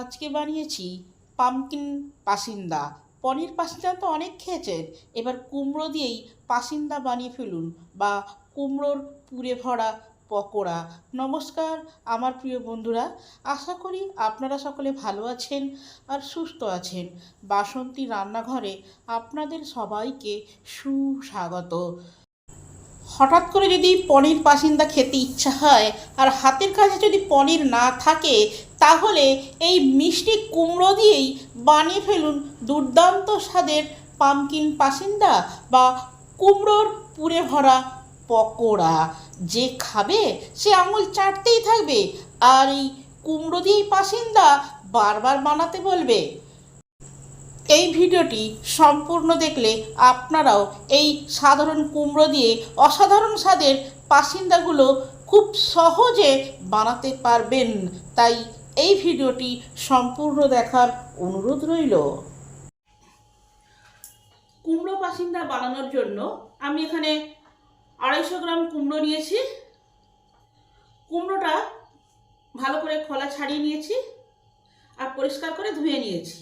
আজকে বানিয়েছি পামকিন পাসিন্দা পনির পাসিন্দা তো অনেক খেয়েছেন এবার কুমড়ো দিয়েই পাসিন্দা বানিয়ে ফেলুন বা কুমড়োর পুরে ভরা পকোড়া। নমস্কার, আমার প্রিয় বন্ধুরা, আশা করি আপনারা সকলে ভালো আছেন আর সুস্থ আছেন। বাসন্তী রান্নাঘরে আপনাদের সবাইকে সুস্বাগত। হঠাৎ করে যদি পনির পাসিন্দা খেতে ইচ্ছা হয় আর হাতের কাছে যদি পনির না থাকে, তাহলে এই মিষ্টি কুমড়ো দিয়েই বানিয়ে ফেলুন দুর্দান্ত স্বাদের পামকিন পাসিন্দা বা কুমড়োর পুরে ভরা পকোড়া। যে খাবে, সে আঙুল চাটতেই থাকবে। আর এই কুমড়ো দিয়েই পাসিন্দা বারবার বানাতে বলবে। এই ভিডিওটি সম্পূর্ণ দেখলে আপনারাও এই সাধারণ কুমড়ো দিয়ে অসাধারণ স্বাদের পাসিন্দাগুলো খুব সহজে বানাতে পারবেন। তাই এই ভিডিওটি সম্পূর্ণ দেখার অনুরোধ রইল। কুমড়ো পাসিন্দা বানানোর জন্য আমি এখানে আড়াইশো গ্রাম কুমড়ো নিয়েছি। কুমড়োটা ভালো করে খোলা ছাড়িয়ে নিয়েছি আর পরিষ্কার করে ধুয়ে নিয়েছি।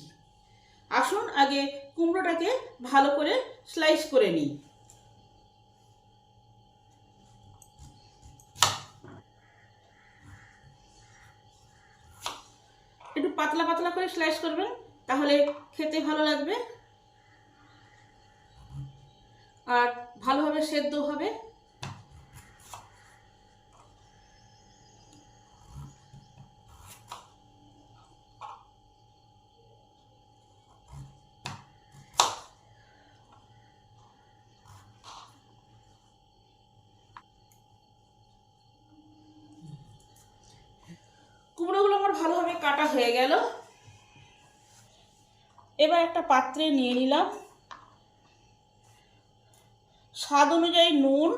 আসুন আগে কুমড়োটাকে ভালো করে স্লাইস করে নিই। একটু পাতলা পাতলা করে স্লাইস করবেন, তাহলে খেতে ভালো লাগবে। আর ভালোভাবে সেদ্ধ হবে কুমড়োগুলো আমার ভালোভাবে কাটা হয়ে গেল। এবার একটা পাত্রে নিয়ে নিলাম। স্বাদ অনুযায়ী নুন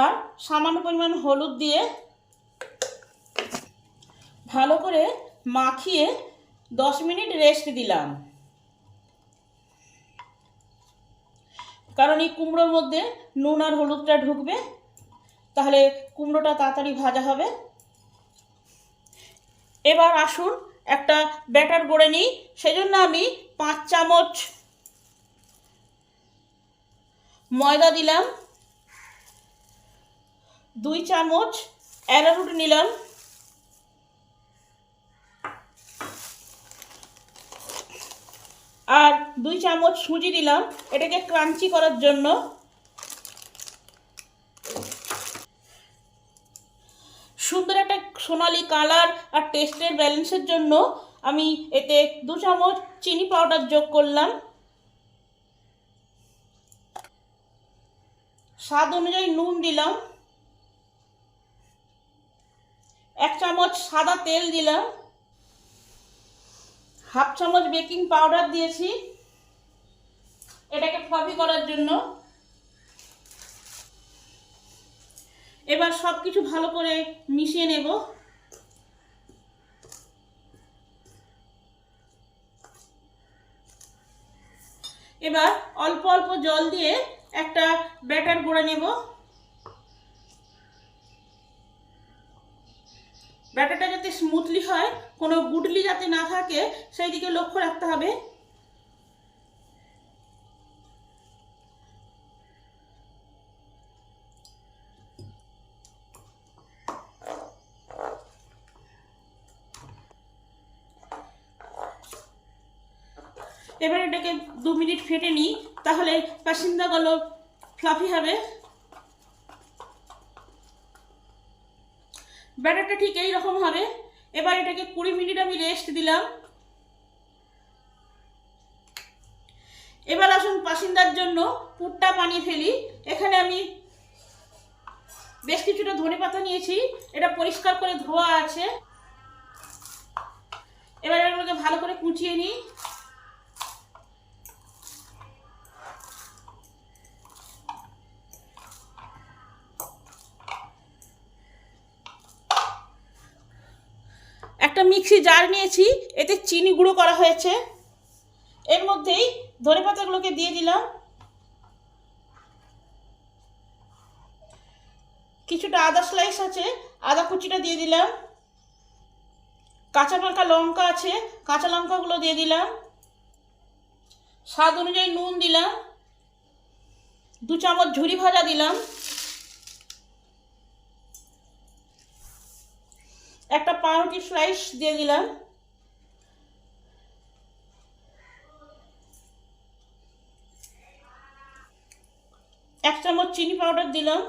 আর সামান্য পরিমাণ হলুদ দিয়ে ভালো করে মাখিয়ে দশ মিনিট রেস্ট দিলাম। কারণ এই কুমড়োর মধ্যে নুন আর হলুদটা ঢুকবে, তাহলে কুমড়োটা তাড়াতাড়ি ভাজা হবে। এবার আসুন একটা ব্যাটার গড়ে নিই। সেজন্য আমি পাঁচ চামচ ময়দা দিলাম। দুই চামচ অ্যারারুট নিলাম। আর দুই চামচ সুজি দিলাম। এটাকে ক্রাঞ্চি করার জন্য একটা সোনালি কালার আর টেস্টের ব্যালেন্সের জন্য আমি এতে দু চামচ চিনি পাউডার যোগ করলাম। স্বাদ অনুযায়ী নুন দিলাম। এক চামচ সাদা তেল দিলাম। হাফ চামচ বেকিং পাউডার দিয়েছি। এটাকে ফ্লাফি করার জন্য এবার সব কিছু ভালো করে মিশিয়ে নেব। এবার অল্প অল্প জল দিয়ে একটা ব্যাটার গড়ে নেব। ব্যাটারটা যাতে স্মুথলি হয়, কোনো গুটলি যাতে না থাকে সেই দিকে লক্ষ্য রাখতে হবে। মিনিট ফেটে নিই তাহলে পাসিন্দাগুলো ফ্লাফি হবে। ব্যাটারটা ঠিক এই রকম হবে। এবার এটাকে কুড়ি মিনিট আমি রেস্ট দিলাম। এবার আসুন পাসিন্দার জন্য পুরটা বানিয়ে ফেলি। এখানে আমি বেশ কিছুটা ধনে পাতা নিয়েছি। এটা পরিষ্কার করে ধোয়া আছে। এবার এগুলোকে ভালো করে কুচিয়ে নিই। একটা মিক্সি জার নিয়েছি, এতে চিনি গুঁড়ো করা হয়েছে। এর মধ্যেই ধনে পাতাগুলোকে দিয়ে দিলাম। কিছুটা আদা স্লাইস আছে, আদা কুচিটা দিয়ে দিলাম। কাঁচা পাকা লঙ্কা আছে, কাঁচা লঙ্কাগুলো দিয়ে দিলাম। স্বাদ অনুযায়ী নুন দিলাম। দু চামচ ঝুরি ভাজা দিলাম। একটা পাউরুটি স্লাইস দিয়ে দিলাম। এক চামচ চিনি পাউডার দিলাম।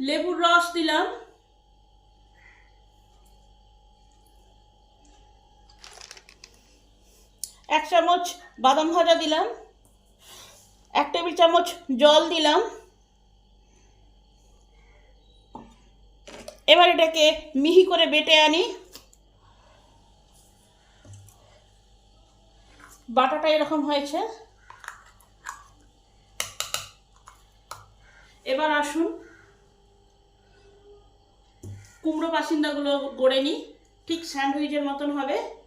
লেবুর রস দিলাম। এক চামচ বাদাম ভাজা দিলাম। এক টেবিল চামচ জল দিলাম। এবার এটাকে মিহি করে বেটে আনি। বাটাটা এরকম হয়েছে। এবার আসুন। কুমড়ো বাসিন্দাগুলো গড়ে নিই। ঠিক স্যান্ডউইচের মতন হবে।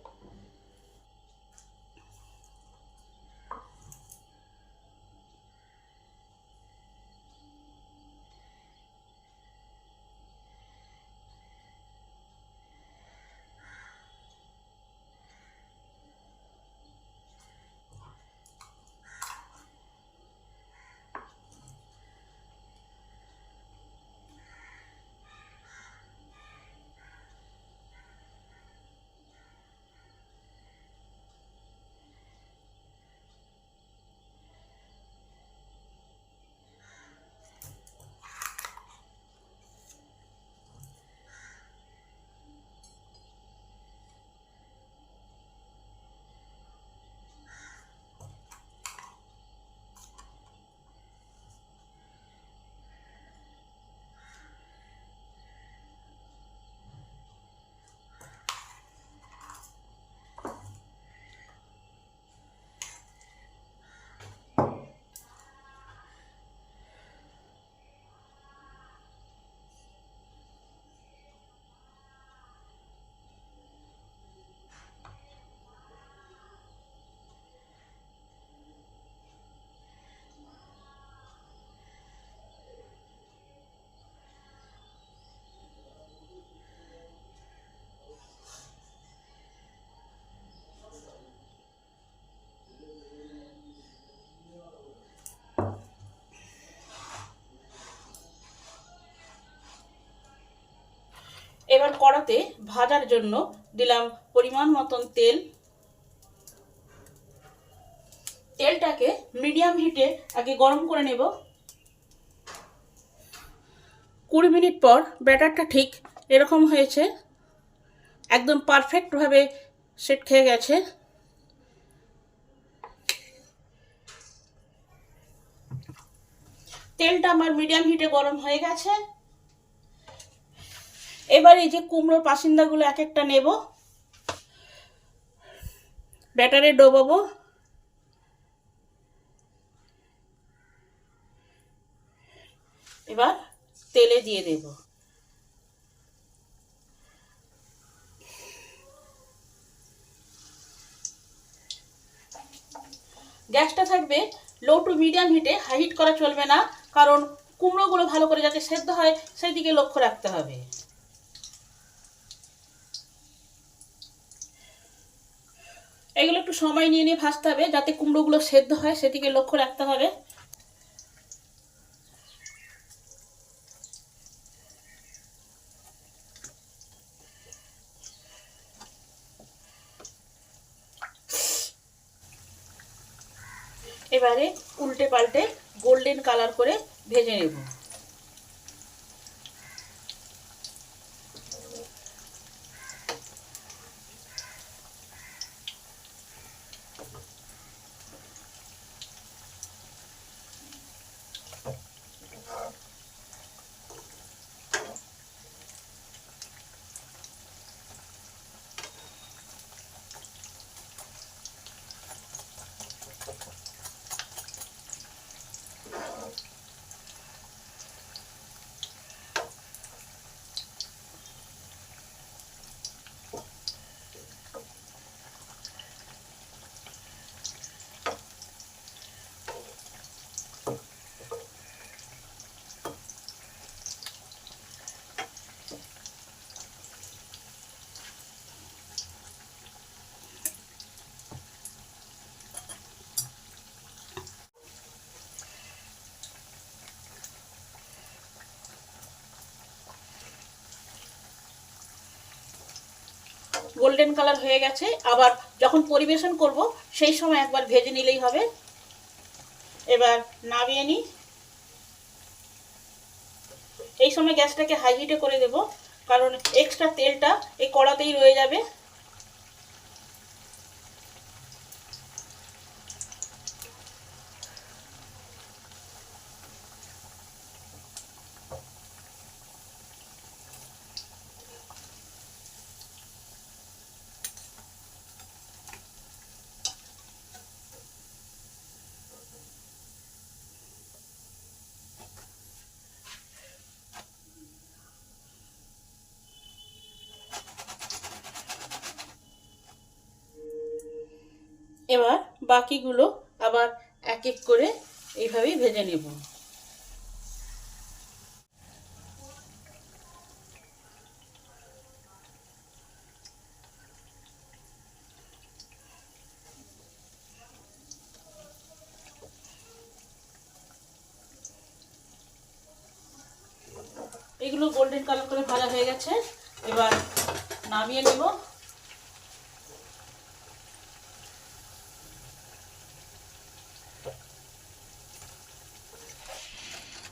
এবার কড়াতে ভাজার জন্য দিলাম পরিমাণ মতন তেল। তেলটাকে মিডিয়াম হিটে আগে গরম করে নেব। কুড়ি মিনিট পর ব্যাটারটা ঠিক এরকম হয়েছে। একদম পারফেক্টভাবে সেট খেয়ে গেছে। তেলটা আমার মিডিয়াম হিটে গরম হয়ে গেছে। এবার এই যে কুমড়োর পাসিন্দাগুলো এক একটা নেব। ব্যাটারে ডোবাবো। এবার তেলে দিয়ে দেব। গ্যাসটা থাকবে লো টু মিডিয়াম হিটে, হাই হিট করা চলবে না, কারণ কুমড়োগুলো ভালো করে যাতে সেদ্ধ হয় সেই দিকে লক্ষ্য রাখতে হবে এগুলো একটু সময় নিয়ে নিয়ে ভাজতে হবে, যাতে কুমড়োগুলো সেদ্ধ হয়, সেদিকে লক্ষ্য রাখতে হবে। এবারে উল্টে পাল্টে গোল্ডেন কালার করে ভেজে নেব। গোল্ডেন কালার হয়ে গেছে। আবার যখন পরিবেশন করব, সেই সময় একবার ভেজে নিলেই হবে। এবার নামিয়ে নিই। এই সময় গ্যাসটাকে হাই হিটে করে দেব, কারণ এক্সট্রা তেলটা এই কড়াতেই রয়ে যাবে। এবার বাকিগুলো আবার এক এক করে এইভাবেই ভেজে নেব। এগুলো গোল্ডেন কালার করে ভাজা হয়ে গেছে। এবার নামিয়ে নেব।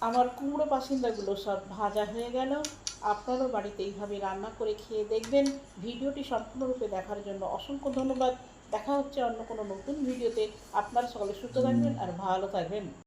আমার কুমড়ো পাসিন্দাগুলো সব ভাজা হয়ে গেল। আপনারও বাড়িতে এইভাবে রান্না করে খেয়ে দেখবেন। ভিডিওটি সম্পূর্ণরূপে দেখার জন্য অসংখ্য ধন্যবাদ। দেখা হচ্ছে অন্য কোনো নতুন ভিডিওতে। আপনারা সকলে সুস্থ থাকবেন আর ভালো থাকবেন।